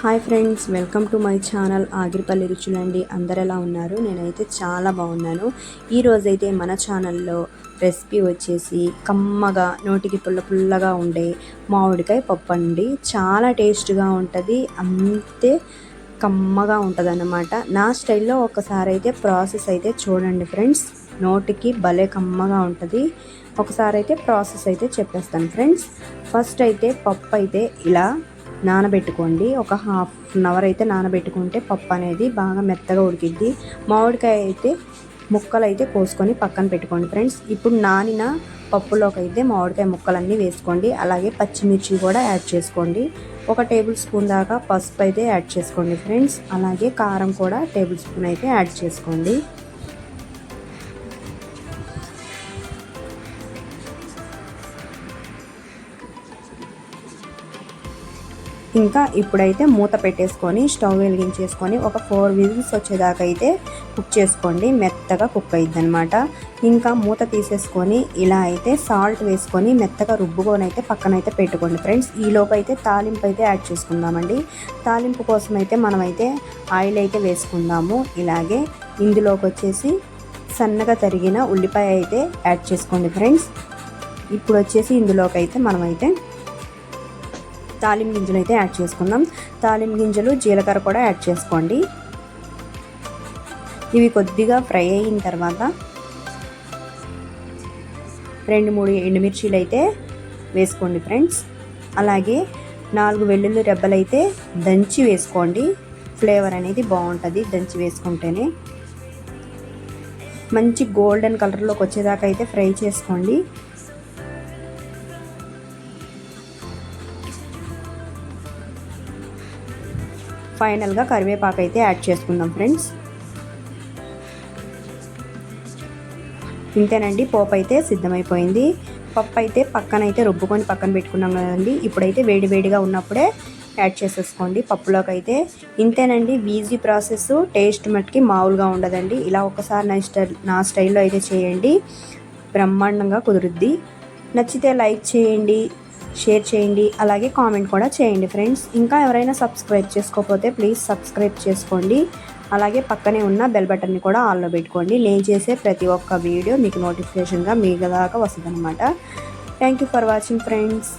Hi friends welcome to my channel Agiripalli రుచులండి. అందరు ఎలా ఉన్నారు? నేనైతే చాలా బాగున్నాను. ఈరోజైతే మన ఛానల్లో రెసిపీ వచ్చేసి కమ్మగా నోటికి పుల్ల పుల్లగా ఉండే మామిడికాయ పప్పు అండి చాలా టేస్ట్గా ఉంటుంది. అంతే కమ్మగా ఉంటుంది అన్నమాట నా స్టైల్లో ఒకసారి అయితే ప్రాసెస్ అయితే చూడండి ఫ్రెండ్స్. నోటికి భలే కమ్మగా ఉంటుంది. ఒకసారి అయితే ప్రాసెస్ అయితే చెప్పేస్తాను ఫ్రెండ్స్. ఫస్ట్ అయితే పప్పు అయితే ఇలా నానబెట్టుకోండి. ఒక హాఫ్ అన్ అవర్ అయితే నానబెట్టుకుంటే పప్పు అనేది బాగా మెత్తగా ఉడికిద్ది. మామిడికాయ అయితే ముక్కలు అయితే కోసుకొని పక్కన పెట్టుకోండి ఫ్రెండ్స్. ఇప్పుడు నానిన పప్పులోకి అయితే మామిడికాయ ముక్కలన్నీ వేసుకోండి. అలాగే పచ్చిమిర్చి కూడా యాడ్ చేసుకోండి. ఒక టేబుల్ స్పూన్ దాకా పసుపు అయితే యాడ్ చేసుకోండి ఫ్రెండ్స్. అలాగే కారం కూడా టేబుల్ స్పూన్ అయితే యాడ్ చేసుకోండి. ఇంకా ఇప్పుడైతే మూత పెట్టేసుకొని స్టవ్ వెలిగించేసుకొని ఒక ఫోర్ విజిల్స్ వచ్చేదాకా అయితే కుక్ చేసుకోండి. మెత్తగా కుక్ అయింది అనమాట ఇంకా మూత తీసేసుకొని ఇలా అయితే సాల్ట్ వేసుకొని మెత్తగా రుబ్బుకొని అయితే పక్కనైతే పెట్టుకోండి ఫ్రెండ్స్. ఈలోపు అయితే తాలింపు అయితే యాడ్ చేసుకుందామండి. తాలింపు కోసం అయితే మనమైతే ఆయిల్ అయితే వేసుకుందాము. ఇలాగే ఇందులోకి వచ్చేసి సన్నగా తరిగిన ఉల్లిపాయ అయితే యాడ్ చేసుకోండి ఫ్రెండ్స్. ఇప్పుడు వచ్చేసి ఇందులోకి అయితే మనమైతే తాలిం గింజలు అయితే యాడ్ చేసుకుందాం. తాలిం గింజలు జీలకర్ర కూడా యాడ్ చేసుకోండి. ఇవి కొద్దిగా ఫ్రై అయిన తర్వాత రెండు మూడు ఎండుమిర్చీలు అయితే వేసుకోండి ఫ్రెండ్స్. అలాగే నాలుగు వెల్లుల్లి రెబ్బలు అయితే దంచి వేసుకోండి. ఫ్లేవర్ అనేది బాగుంటుంది దంచి వేసుకుంటేనే. మంచి గోల్డెన్ కలర్లోకి వచ్చేదాకా అయితే ఫ్రై చేసుకోండి. ఫైనల్గా కరివేపాకు అయితే యాడ్ చేసుకుందాం ఫ్రెండ్స్. ఇంతేనండి పోపు అయితే సిద్ధమైపోయింది. పప్పు అయితే పక్కన అయితే రుబ్బుకొని పక్కన పెట్టుకున్నాం కదండి. ఇప్పుడైతే వేడి వేడిగా ఉన్నప్పుడే యాడ్ చేసేసుకోండి పప్పులోకి అయితే. ఇంతేనండి ఈజీ ప్రాసెస్ టేస్ట్ మట్టుకి మామూలుగా ఉండదండి. ఇలా ఒకసారి నా స్టైల్ నా స్టైల్లో అయితే చేయండి. బ్రహ్మాండంగా కుదురుద్ది. నచ్చితే లైక్ చేయండి. షేర్ చేయండి అలాగే కామెంట్ కూడా చేయండి ఫ్రెండ్స్. ఇంకా ఎవరైనా సబ్స్క్రైబ్ చేసుకోకపోతే ప్లీజ్ సబ్స్క్రైబ్ చేసుకోండి. అలాగే పక్కనే ఉన్న బెల్ బటన్ని కూడా ఆన్లో పెట్టుకోండి. నేను చేసే ప్రతి ఒక్క వీడియో మీకు నోటిఫికేషన్గా మీ దాకా వస్తుంది అనమాట thank you for watching friends